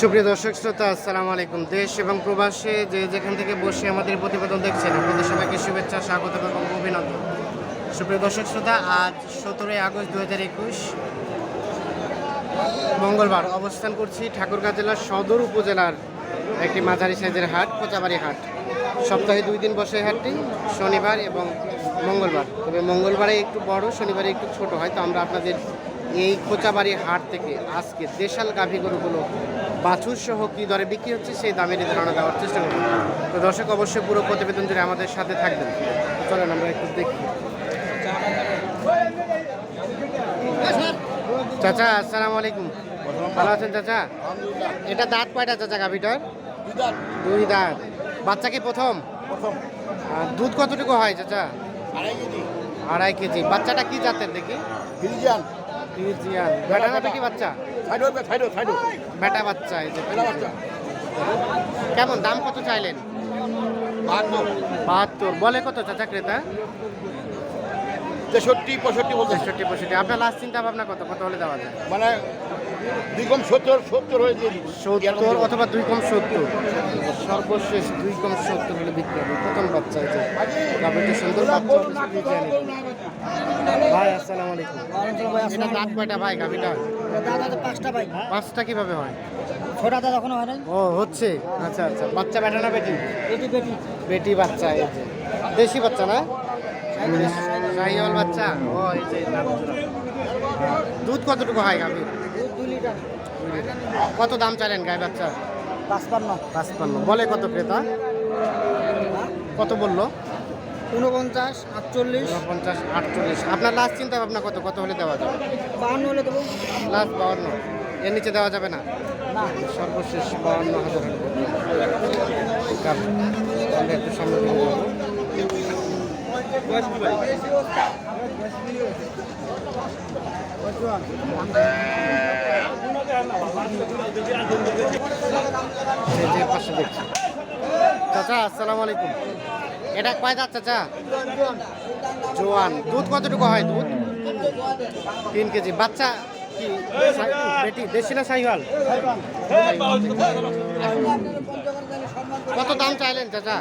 সুপ্রিয় দর্শক, শ্রোতা, আসসালামু আলাইকুম। দেশ এবং প্রবাসে যে যেখান থেকে বসে আমাদের প্রতিবেদন দেখছেন, আপনাদের সবাইকে শুভেচ্ছা, স্বাগত এবং অভিনন্দন। সুপ্রিয় দর্শক, শ্রোতা, আজ সতেরোই আগস্ট দু হাজার একুশ, মঙ্গলবার অবস্থান করছি ঠাকুরগাঁ জেলার সদর উপজেলার একটি মাঝারি সাইজের হাট, কোচাবাড়ি হাট। সপ্তাহে দুই দিন বসে হাটটি, শনিবার এবং মঙ্গলবার। তবে মঙ্গলবারে একটু বড়, শনিবারে একটু ছোট হয়। তো আমরা আপনাদের এই কোচাবাড়ি হাট থেকে আজকে দেশাল গাভী গরুগুলো বাছুর সহ কী দরে বিক্রি হচ্ছে সেই দামের ধারণা দেওয়ার চেষ্টা করব। তো দর্শক অবশ্যই পুরো প্রতিবেদন জুড়ে আমাদের সাথে থাকবেন। তো চলেন আমরা একটু দেখি। চাচা আসসালামু আলাইকুম। ভালো আছেন চাচা? এটা দাঁত কয়টা চাচা গাভীটার? দুই দাঁত। বাচ্চা কি প্রথম? দুধ কতটুকু হয় চাচা? আড়াই কেজি। বাচ্চাটা কি জাতের দেখি? ফ্রিজিয়ান বেটা না কি বাচ্চা? বেটা বাচ্চা এই যে। কেমন দাম কত চাইলেন? বাহাত্তর। বলে কত চাচা ক্রেতা? তেষট্টি পঁয়ষট্টি বলতে তেষট্টি পঁয়ষট্টি। আপনার লাস্ট চিন্তা ভাবনা কত? কত হলে দেওয়া যায়? মানে দুই কম সত্তর সত্তর হয়ে অথবা দুই কম সত্তর সর্বশেষ দুই কম সত্তর হলে বিক্রি হবে প্রথম বাচ্চা এই যে সুন্দর বাচ্চা হবে, ফ্রিজিয়ান এটা। ভাই আসসালামু আলাইকুম এটা দাঁত কয়টা ভাই গাভীটা দাদা পাঁচটা ভাই পাঁচটা কীভাবে হয় ছোটা দাদা এখনও হয় ও হচ্ছে আচ্ছা আচ্ছা বাচ্চা বেটা না বেটি বেটি বেটি বেটি বাচ্চা এই যে দেশি বাচ্চা না শাহিওয়াল বাচ্চা ও এই যে দুধ কতটুকু হয় গাভীর কত দাম চাইলেন গায়ে বাচ্চা? পাঁচপান্ন। পাঁচপান্ন। বলে কত ক্রেতা? কত বলল? উনপঞ্চাশ আটচল্লিশ। পঞ্চাশ আটচল্লিশ। আপনার লাস্ট চিন্তা ভাবনা কত? কত হলে দেওয়া যাবে? বাহান্ন হলে দেবো। লাস্ট বাউন্ন এর নিচে দেওয়া যাবে না? সর্বশেষ বাউন্ন হাজার একটু সামনে যে পাশে চাচা, আসসালামু আলাইকুম। এটা কয় দাঁত, চাচা? জোয়ান। দুধ কতটুকু হয় দুধ? তিন কেজি। বাচ্চা কি? বেটি, দেশি না সাইওয়াল কত দাম চাইলেন চাচা?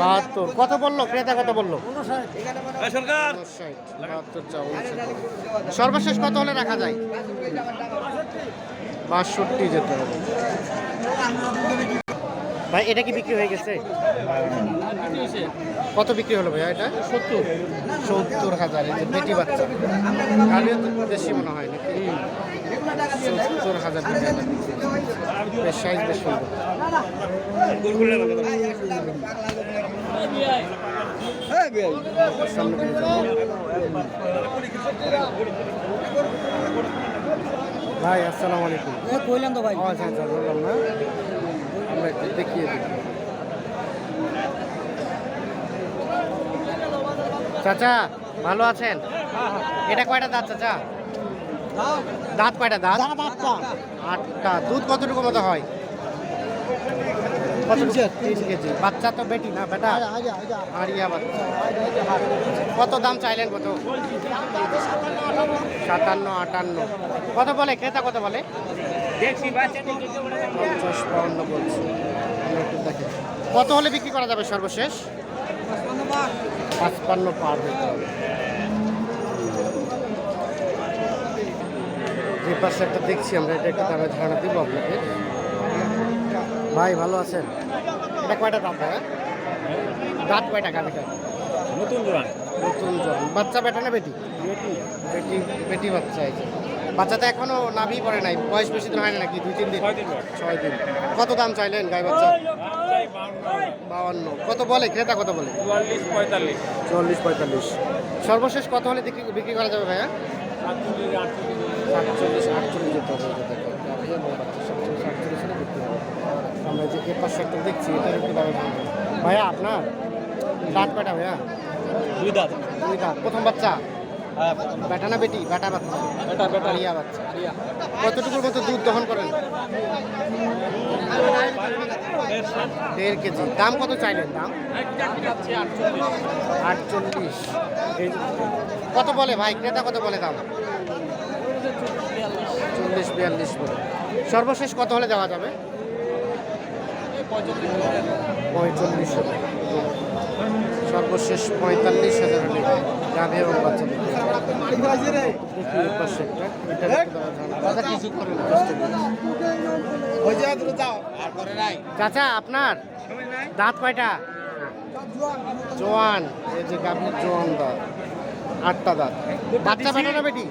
বাহাত্তর। কত বলল? ক্রেতা কত বলল। সর্বশেষ কত হলে রাখা যায়? বাষট্টি যেতে হবে। ভাই এটা কি বিক্রি হয়ে গেছে? কত বিক্রি হলো ভাইয়া এটা? সত্তর সত্তর হাজার এই যে বেটি বাচ্চা। বেশি মনে হয় নাকি? সত্তর হাজার বেশ সাইজ বেশ। ভাই আসসালামু আলাইকুম। কইলাম তো ভাই। আচ্ছা আচ্ছা বললাম না। আমরা একটু দেখিয়ে দিই। চাচা ভালো আছেন? এটা কয়টা দাঁত চাচা? দাঁত? কয়টা দাঁত? আটটা। আটটা। দুধ কতটুকু মতো হয়? বাচ্চা তো বেটি না বেটা? আরিয়া বাচ্চা। কত দাম চাইলেন কত? সাতান্ন আটান্ন। কত বলে? ক্রেতা কত বলে? পঞ্চাশ বাউন্ন বলছে। কত হলে বিক্রি করা যাবে সর্বশেষ? পাঁচপান্ন পার হইতে হবে। যে পাশে একটা দেখছি আমরা এটা একটা দামে ধারণা দিব আপনাকে। ভাই ভালো আছেন? এটা কয়টা দাঁত ভাই দাঁত কয়টা গাড়িটা নতুন জোয়ান নতুন জন বাচ্চা বেটা না বেটি? বেটি। বেটি বাচ্চা এই যে। বাচ্চা তো এখনও নাভি পড়ে নাই। বয়স বেশি দিন হয় না নাকি? দুই তিন দিন? ছয় দিন কত দাম চাইলেন গাই বাচ্চা? বাউন্ন। কত বলে? ক্রেতা কত বলে? চুয়াল্লিশ পঁয়তাল্লিশ। পঁয়তাল্লিশ। সর্বশেষ কত হলে বিক্রি করা যাবে ভাইয়া? সাতচল্লিশ আটচল্লিশ যেতে হবে এটা দেখো। সাতচল্লিশ আটচল্লিশ বিক্রি হবে আমরা যে এ পাশে একটা দেখছি এটার একটু দামে ভাইয়া আপনার দাঁত কয়টা ভাইয়া? দুই দাঁত। দুই দাঁত। প্রথম বাচ্চা? হ্যাঁ। বেটা না বেটি? বেটা বাচ্চা। বেটা বেটা রিয়া বাচ্চা। কতটুকুর মতো দুধ দহন করেন? দেড় কেজি। দাম কত চাইলেন? দাম? আটচল্লিশ। যে- কত বলে ভাই? ক্রেতা কত বলে দাম? চল্লিশ বিয়াল্লিশ বলে। সর্বশেষ কত হলে দেওয়া যাবে? পঁয়তাল্লিশ সর্বশেষ পঁয়তাল্লিশ হাজার হলে গাভী এবং বাচ্চা চাচা আপনার? দাঁত কয়টা? জোয়ান। এই যে গাভীর জোয়ান দাঁত। আটটা দাঁত। বাচ্চা বেটা না বেটি?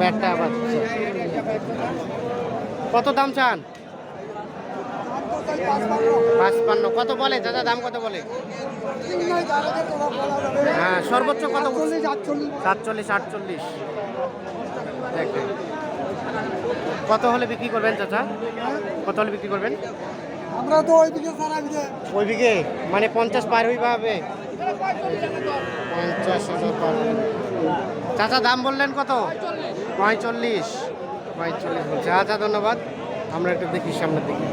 বাচ্চা। কত দাম চান? পাঁচপান্ন। কত বলে? দাদা দাম কত বলে? হ্যাঁ সর্বোচ্চ কত সাতচল্লিশ আটচল্লিশ। কত হলে বিক্রি করবেন চাচা? কত হলে বিক্রি করবেন? আমরা তো ওই দিকে ওই বিঘে মানে পঞ্চাশ পার হইবা? হবে পঞ্চাশ হাজার চাচা দাম বললেন কত? পঁয়চল্লিশ। পঁয়চল্লিশ বলছে। আচ্ছা ধন্যবাদ। আমরা একটু দেখি সামনের দিকে।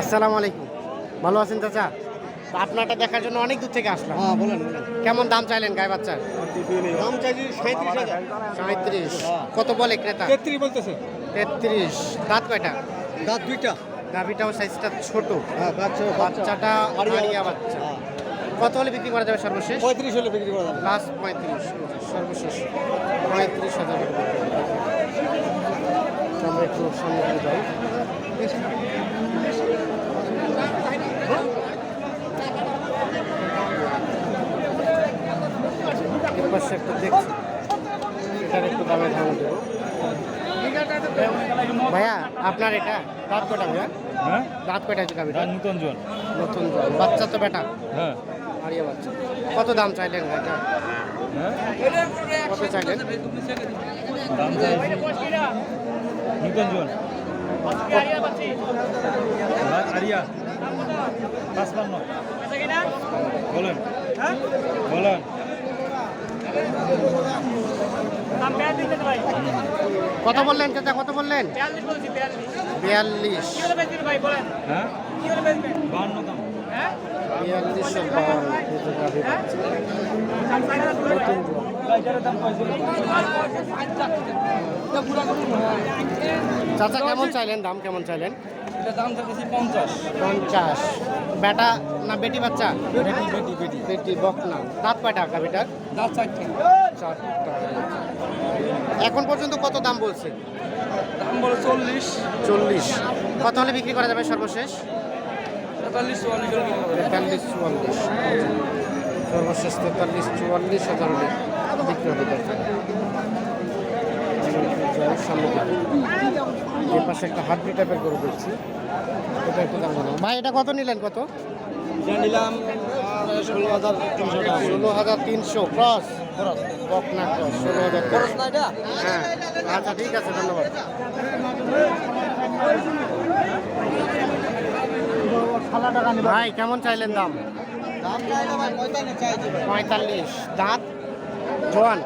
আসসালামু আলাইকুম। ভালো আছেন চাচা? আপনারটা দেখার জন্য অনেক দূর থেকে আসলাম। হ্যাঁ বলেন। কেমন দাম চাইলেন গায়ে বাচ্চার? দাম চাইছি সাঁত্রিশ হাজার। সাঁত্রিশ। কত বলে ক্রেতা? তেত্রিশ বলতেছে। তেত্রিশ। দাঁত কয়টা? দাঁত দুইটা। গাভিটাও সাইজটা ছোট। হ্যাঁ বাচ্চা বাচ্চাটা আড়িয়া বাচ্চা। কত হলে বিক্রি করা যাবে সর্বশেষ? পঁয়ত্রিশ হলে বিক্রি করা যাবে। লাস্ট পঁয়ত্রিশ সর্বশেষ। পঁয়ত্রিশ হাজার হলে বিক্রি করা আমরা একটু সামনে যাই। পাশে একটা দেখছি এটার একটু দামে ধারণা দেবো ভাইয়া আপনার এটা? দাঁত কটা ভাইয়া? হ্যাঁ? দাঁত কয়টা আছে গাভিটা নূতন জন নতুন জল বাচ্চা তো বেটা? হ্যাঁ। আরিয়া বাচ্চা। কত দাম চাইলেন ভাইটা? হ্যাঁ? কত চাইলেন? দাম চাইছি নূতন আরিয়া। পাঁচপান্ন। বলেন। বলেন। কত বললেন চাচা কত বললেন? বিয়াল্লিশ হ্যাঁ? বাহান্ন দাম। বিয়াল্লিশ বাউন্ন এই যে গাভী বাচ্চা। নতুন জোয়ান। চাচা কেমন চাইলেন? দাম কেমন চাইলেন? এটা দাম চাইছি পঞ্চাশ। পঞ্চাশ। বেটা না বেটি বাচ্চা? বেটি বেটি বেটি। বেটি বকনা। দাঁত কয়টা গাভিটার দাঁত চারটে। চারটা। এখন পর্যন্ত কত দাম বলছে? দাম বলে চল্লিশ। চল্লিশ। কত হলে বিক্রি করা যাবে সর্বশেষ? তেতাল্লিশ চুয়াল্লিশ তেতাল্লিশ চুয়াল্লিশ। সর্বশেষ তেতাল্লিশ চুয়াল্লিশ হাজার হলে বিক্রি হবে দরকার। পাশে একটা হাড্ডি টাইপের গরু দেখছি। এটা একটু দাম জানাব ভাই এটা কত নিলেন? কত? নিলাম ষোলো হাজার তিনশো টাকা। ষোলো হাজার তিনশো ক্রস বকনা ক্রস ষোলো হাজার খরচ না এটা? হ্যাঁ আচ্ছা ঠিক আছে ধন্যবাদ। ভাই কেমন চাইলেন দাম? দাম পঁয়তাল্লিশ দাঁত? জোয়ান?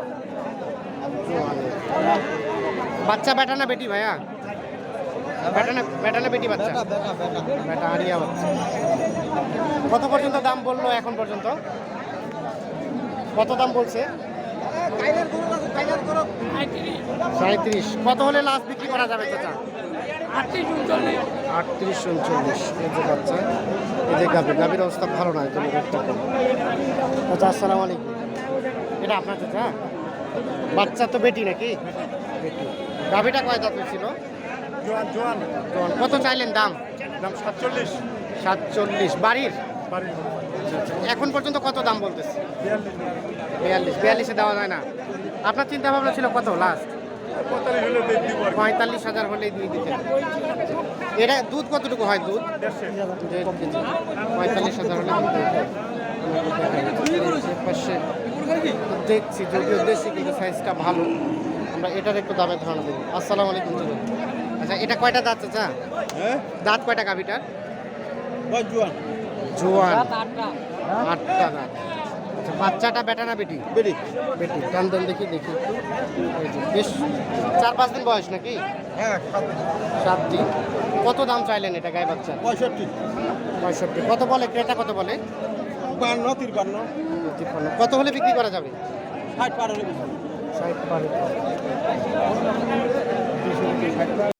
বাচ্চা বেটা না বেটি ভাইয়া? বেটা না বেটা না বেটি বাচ্চা? বেটা আরিয়া বাচ্চা। কত পর্যন্ত দাম বলল এখন পর্যন্ত? কত দাম বলছে? সাঁত্রিশ কত হলে লাস্ট বিক্রি করা যাবে চাচা? আটত্রিশ উনচল্লিশ। এই যে বাচ্চা এই যে গাভীর। গাভীর অবস্থা ভালো নয় তুমি চাচা আসসালামু আলাইকুম। এটা আপনার চাচা? বাচ্চা তো বেটি নাকি? বেটি। গাভীটা কয় দাঁত ছিল? জোয়ান জোয়ান। জোয়ান। কত চাইলেন দাম? দাম সাতচল্লিশ। সাতচল্লিশ। বাড়ির? এখন পর্যন্ত কত দাম বলতেছে? বিয়াল্লিশ। বিয়াল্লিশ দেওয়া যায় না। আপনার চিন্তা ভাবনা ছিল কত লাস্ট পঁয়তাল্লিশ হাজার হলেই দিয়ে দিতে এটা দুধ কতটুকু হয় দুধ। পঁয়তাল্লিশ হাজার হলে পাশে দেখছি যদিও দেশি কিন্তু সাইজটা ভালো। আমরা এটার একটু দামের ধারণা দেবো। আসসালামু আলাইকুম আচ্ছা এটা কয়টা দাঁত চাচা? হ্যাঁ? দাঁত কয়টা গাভিটার? জোয়ান। জোয়ান। আটটা। আচ্ছা বাচ্চাটা বেটা না বেটি? বেটি। বেটি টান টান দেখি দেখি বেশ চার পাঁচ দিন বয়স নাকি? হ্যাঁ সাত দিন। কত দাম চাইলেন এটা গায়ে বাচ্চা পঁয়ষট্টি। পঁয়ষট্টি। কত বলে? ক্রেতা কত বলে? বান্ন তিরপান্ন। তিপ্পান্ন কত হলে বিক্রি করা যাবে? ষাট পার হলে ষাট পারে